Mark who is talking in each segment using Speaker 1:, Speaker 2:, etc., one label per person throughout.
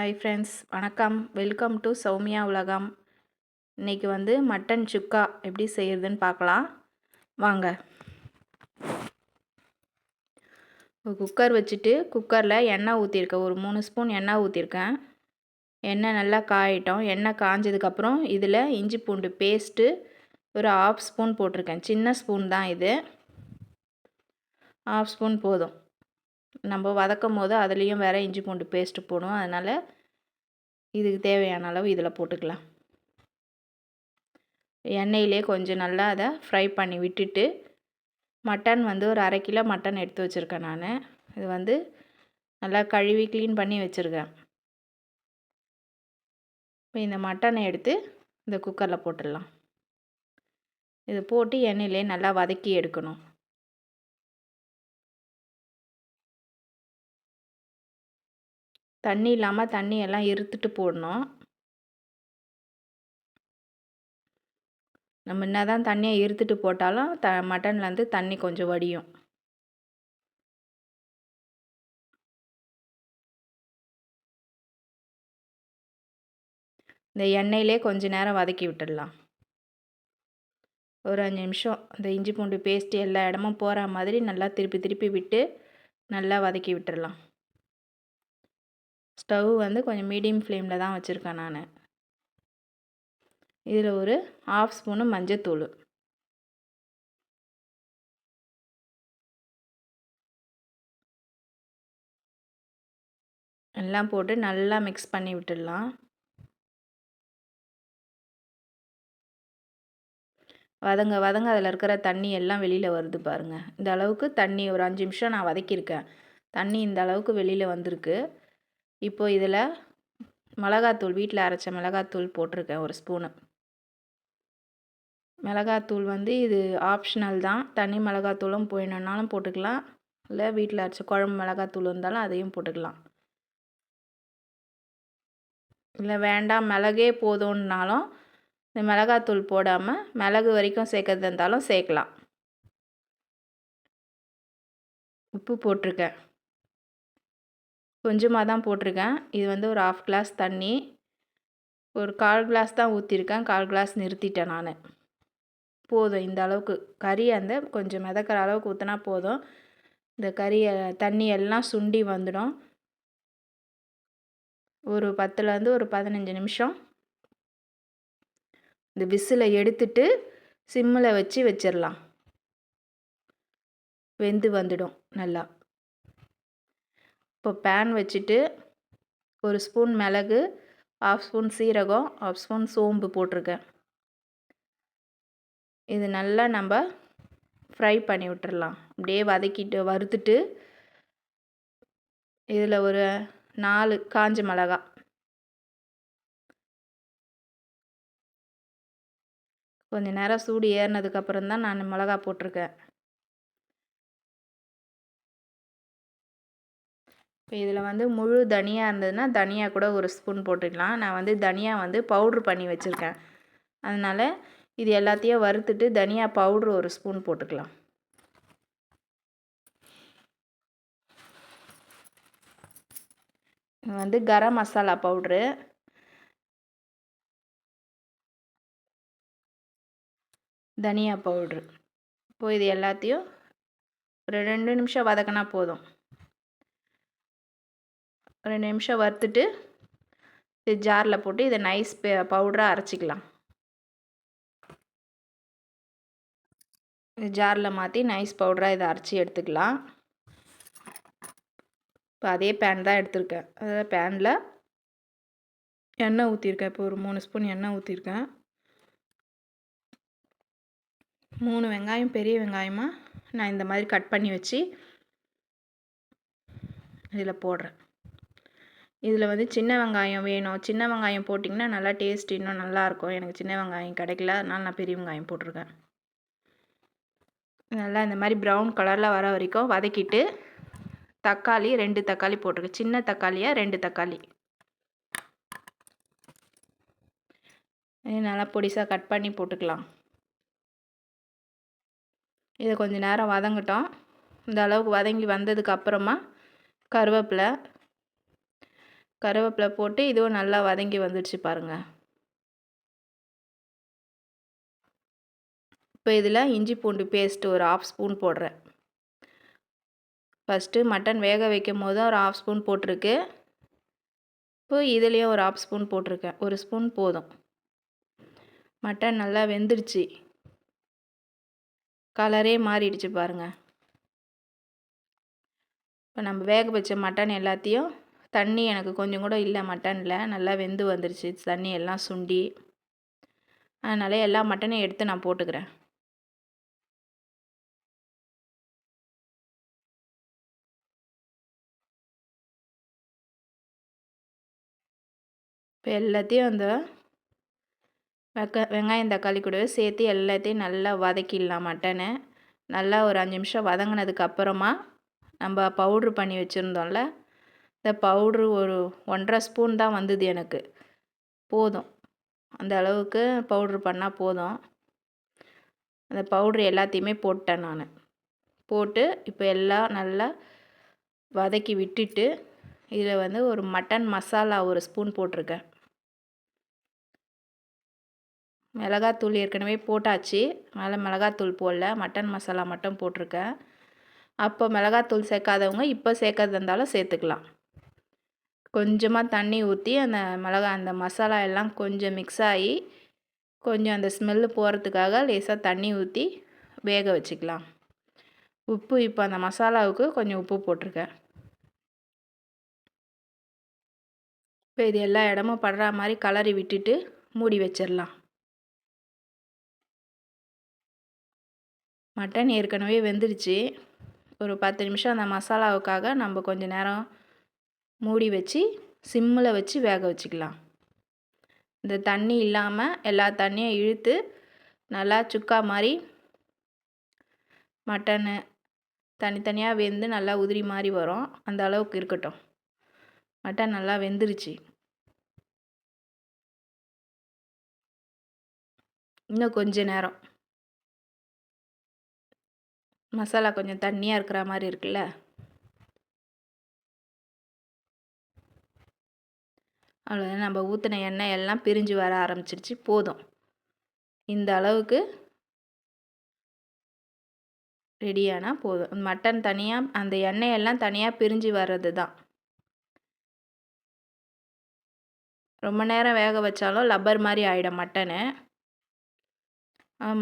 Speaker 1: Hi friends வணக்கம். Welcome to Soumya Ulagam. இன்றைக்கி வந்து மட்டன் சுக்கா எப்படி செய்கிறதுன்னு பார்க்கலாம். வாங்க. குக்கர் வச்சுட்டு குக்கரில் எண்ணெய் ஊற்றிருக்கேன் ஒரு மூணு ஸ்பூன் எண்ணெய் ஊற்றிருக்கேன் எண்ணெய் நல்லா காயிட்டோம். எண்ணெய் காஞ்சதுக்கப்புறம் இதில் இஞ்சி பூண்டு பேஸ்ட்டு ஒரு ஆஃப் ஸ்பூன் போட்டிருக்கேன். சின்ன ஸ்பூன் தான் இது. ஆஃப் ஸ்பூன் போதும். நம்ம வதக்கும் போது அதுலேயும் வேறு இஞ்சி பூண்டு பேஸ்ட்டு போடும் அதனால் இதுக்கு தேவையான அளவு இதில் போட்டுக்கலாம். எண்ணெயிலே கொஞ்சம் நல்லா அதை ஃப்ரை பண்ணி விட்டுட்டு மட்டன் வந்து ஒரு அரை கிலோ மட்டன் எடுத்து வச்சுருக்கேன் நான். இது வந்து நல்லா கழுவி க்ளீன் பண்ணி வச்சுருக்கேன். இப்போ இந்த மட்டனை எடுத்து இந்த குக்கரில் போட்டுடலாம். இது போட்டு எண்ணெயிலே நல்லா வதக்கி எடுக்கணும். தண்ணி இல்லாமல் தண்ணி எல்லாம் இருத்துட்டு போடணும். நம்ம என்ன தான் தண்ணியை இருத்துட்டு போட்டாலும் த மட்டன்லேருந்து தண்ணி கொஞ்சம் வடியும். இந்த எண்ணெயிலே கொஞ்ச நேரம் வதக்கி விட்டுடலாம். ஒரு அஞ்சு நிமிஷம் இந்த இஞ்சி பூண்டு பேஸ்ட்டு எல்லா இடமும் போகிற மாதிரி நல்லா திருப்பி திருப்பி விட்டு நல்லா வதக்கி விட்டுடலாம். ஸ்டவ் வந்து கொஞ்சம் மீடியம் ஃப்ளேமில் தான் வச்சுருக்கேன் நான். இதில் ஒரு ஆஃப் ஸ்பூனு மஞ்சத்தூள். எல்லாம் போட்டு நல்லா மிக்ஸ் பண்ணி விட்டுடலாம். வதங்க வதங்க அதில் இருக்கிற தண்ணி எல்லாம் வெளியில் வருது பாருங்கள் இந்த அளவுக்கு தண்ணி ஒரு அஞ்சு நிமிஷம் நான் வதக்கியிருக்கேன். தண்ணி இந்த அளவுக்கு வெளியில் வந்திருக்கு. இப்போது இதில் மிளகாத்தூள் வீட்டில் அரைச்ச மிளகாத்தூள் போட்டிருக்கேன் ஒரு ஸ்பூனு. மிளகாத்தூள் வந்து இது ஆப்ஷனல் தான். தனி மிளகாத்தூளும் போயினாலும் போட்டுக்கலாம். இல்லை வீட்டில் அரைச்ச குழம்பு மிளகாத்தூள் இருந்தாலும் அதையும் போட்டுக்கலாம். இல்லை வேண்டாம் மிளகே போதும்னாலும் இந்த மிளகாத்தூள் போடாமல் மிளகு வரைக்கும் சேர்க்கறது இருந்தாலும் சேர்க்கலாம். உப்பு போட்டிருக்கேன். கொஞ்சமாக தான் போட்டிருக்கேன். இது வந்து ஒரு ஆஃப் கிளாஸ் தண்ணி. ஒரு கால் கிளாஸ் தான் ஊற்றிருக்கேன் கால் கிளாஸ் நிறுத்திட்டேன் நான். போதும். இந்த அளவுக்கு கறி அந்த கொஞ்சம் மிதக்கிற அளவுக்கு ஊற்றினா போதும். இந்த கறியை தண்ணி எல்லாம் சுண்டி வந்துடும். ஒரு பத்துலேருந்து ஒரு பதினஞ்சு நிமிஷம். இந்த விசிலை எடுத்துட்டு சிம்மில் வச்சு வச்சிடலாம் வெந்து வந்துடும் நல்லா. இப்போ பேன் வச்சுட்டு ஒரு ஸ்பூன் மிளகு ஆஃப் ஸ்பூன் சீரகம் ஆஃப் ஸ்பூன் சோம்பு போட்டிருக்கேன். இது நல்லா நம்ம ஃப்ரை பண்ணி விட்டுறலாம். அப்படியே வதக்கிட்டு வறுத்துட்டு இதில் ஒரு நாலு காஞ்ச மிளகா. கொஞ்சம் நேரம் சூடு ஏறினதுக்கப்புறம் தான் நான் மிளகா போட்டிருக்கேன். இப்போ இதில் வந்து முழு தனியாக இருந்ததுன்னா தனியாக கூட ஒரு ஸ்பூன் போட்டுக்கலாம். நான் வந்து தனியாக வந்து பவுட்ரு பண்ணி வச்சுருக்கேன். அதனால் இது எல்லாத்தையும் வறுத்துட்டு தனியாக பவுட்ரு ஒரு ஸ்பூன் போட்டுக்கலாம். வந்து கரம் மசாலா பவுட்ரு தனியா பவுட்ரு இப்போது இது எல்லாத்தையும் ஒரு ரெண்டு நிமிஷம் வதக்கினா போதும். ரெண்டு நிமிஷம் வறுத்துட்டு இது ஜாரில் போட்டு இதை நைஸ் பவுடராக அரைச்சிக்கலாம். ஜாரில் மாற்றி நைஸ் பவுடராக இதை அரைச்சி எடுத்துக்கலாம். இப்போ அதே பேன் தான் எடுத்திருக்கேன். அதாவது பேனில் எண்ணெய் ஊற்றிருக்கேன் இப்போ ஒரு மூணு ஸ்பூன் எண்ணெய் ஊற்றிருக்கேன் மூணு வெங்காயம் பெரிய வெங்காயமாக நான் இந்த மாதிரி கட் பண்ணி வச்சு இதில் போடுறேன். இதில் வந்து சின்ன வெங்காயம் வேணும். சின்ன வெங்காயம் போட்டிங்கன்னா நல்லா டேஸ்ட் இன்னும் நல்லாயிருக்கும். எனக்கு சின்ன வெங்காயம் கிடைக்கல. அதனால் நான் பெரிய வெங்காயம் போட்டிருக்கேன். நல்லா இந்த மாதிரி ப்ரௌன் கலரில் வர வரைக்கும் வதக்கிட்டு தக்காளி ரெண்டு தக்காளி போட்டிருக்கேன். சின்ன தக்காளியாக ரெண்டு தக்காளி. நல்லா பொடிசாக கட் பண்ணி போட்டுக்கலாம். இதை கொஞ்சம் நேரம் வதங்கட்டும். இந்த அளவுக்கு வதங்கி வந்ததுக்கு அப்புறமா கருவேப்பிலை கருவேப்பிலை போட்டு இதுவும் நல்லா வதங்கி வந்துடுச்சு பாருங்கள் இப்போ இதில் இஞ்சி பூண்டு பேஸ்ட் ஒரு ஆஃப் ஸ்பூன் போடுறேன். ஃபஸ்ட்டு மட்டன் வேக வைக்கும் போது ஒரு ஆஃப் ஸ்பூன் போட்டிருக்கு. இப்போ இதுலேயும் ஒரு ஆஃப் ஸ்பூன் போட்டிருக்கேன். ஒரு ஸ்பூன் போதும். மட்டன் நல்லா வெந்துடுச்சு. கலரே மாறிடுச்சு பாருங்கள் இப்போ நம்ம வேக வச்ச மட்டன் எல்லாத்தையும் தண்ணி எனக்கு கொஞ்சம் கூட இல்லை மட்டனில். நல்லா வெந்து வந்துருச்சு. தண்ணி எல்லாம் சுண்டி. அதனால் எல்லா மட்டனையும் எடுத்து நான் போட்டுக்கிறேன். இப்போ எல்லாத்தையும் அந்த வெக்க வெங்காயம் தக்காளி கூடவே சேர்த்து எல்லாத்தையும் நல்லா வதக்கிடலாம் மட்டனை. நல்லா ஒரு அஞ்சு நிமிஷம் வதங்கினதுக்கு அப்புறமா நம்ம பவுட்ரு பண்ணி வச்சுருந்தோம்ல இந்த பவுட்ரு ஒரு ஒன்றரை ஸ்பூன் தான் வந்தது எனக்கு. போதும். அந்த அளவுக்கு பவுட்ரு பண்ணால் போதும். அந்த பவுட்ரு எல்லாத்தையுமே போட்டேன் நான். போட்டு இப்போ எல்லாம் நல்லா வதக்கி விட்டுட்டு இதில் வந்து ஒரு மட்டன் மசாலா ஒரு ஸ்பூன் போட்டிருக்கேன். மிளகாத்தூள் ஏற்கனவே போட்டாச்சு. மேலே மிளகாத்தூள் போடல. மட்டன் மசாலா மட்டும் போட்டிருக்கேன். அப்போ மிளகாத்தூள் சேர்க்காதவங்க இப்போ சேர்க்கறது இருந்தாலும் சேர்த்துக்கலாம். கொஞ்சமாக தண்ணி ஊற்றி அந்த மிளகா அந்த மசாலா எல்லாம் கொஞ்சம் மிக்ஸ் ஆகி கொஞ்சம் அந்த ஸ்மெல்லு போகிறதுக்காக லேசாக தண்ணி ஊற்றி வேக வச்சுக்கலாம். உப்பு இப்போ அந்த மசாலாவுக்கு கொஞ்சம் உப்பு போட்டிருக்கேன். இப்போ இது எல்லா இடமும் படுற மாதிரி கலரி விட்டுட்டு மூடி வச்சிடலாம். மட்டன் ஏற்கனவே வெந்துருச்சு ஒரு பத்து நிமிஷம் அந்த மசாலாவுக்காக நம்ம கொஞ்சம் நேரம் மூடி வச்சு சிம்மில் வச்சு வேக வச்சுக்கலாம். இந்த தண்ணி இல்லாமல் எல்லா தண்ணியும் இழுத்து நல்லா சுக்கா மாதிரி மட்டனு தனித்தனியாக வெந்து நல்லா உதிரி மாதிரி வரும். அந்த அளவுக்கு இருக்கட்டும். மட்டன் நல்லா வெந்துருச்சு. இன்னும் கொஞ்ச நேரம். மசாலா கொஞ்சம் தண்ணியாக இருக்கிற மாதிரி இருக்குல்ல? அவ்வளோதான் நம்ம ஊற்றின எண்ணெய் எல்லாம் பிரிஞ்சு வர ஆரம்பிச்சிருச்சு போதும். இந்த அளவுக்கு ரெடியானால் போதும். மட்டன் தனியாக அந்த எண்ணெயெல்லாம் தனியாக பிரிஞ்சு வர்றது தான் ரொம்ப நேரம் வேக வச்சாலும் லப்பர் மாதிரி ஆகிடும் மட்டனு.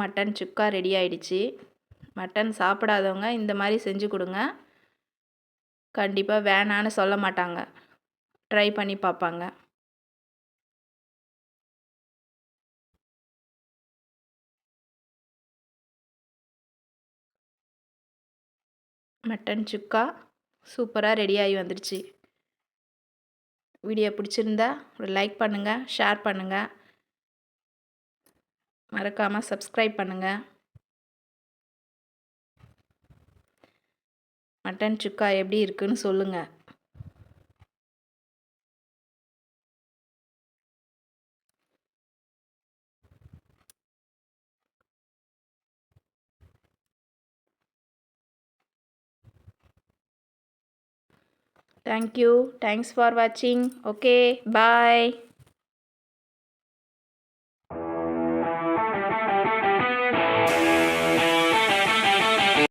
Speaker 1: மட்டன் சுக்கா ரெடி ஆகிடுச்சி மட்டன் சாப்பிடாதவங்க இந்த மாதிரி செஞ்சு கொடுங்க. கண்டிப்பாக வேணான்னு சொல்ல மாட்டாங்க. ட்ரை பண்ணி பார்ப்பாங்க. மட்டன் சுக்கா சூப்பராக ரெடியாகி வந்துடுச்சு வீடியோ பிடிச்சிருந்தா ஒரு லைக் பண்ணுங்கள் ஷேர் பண்ணுங்கள் மறக்காமல் சப்ஸ்கிரைப் பண்ணுங்கள் மட்டன் சுக்கா எப்படி இருக்குன்னு சொல்லுங்கள் Thank you. Thanks for watching. Okay. Bye.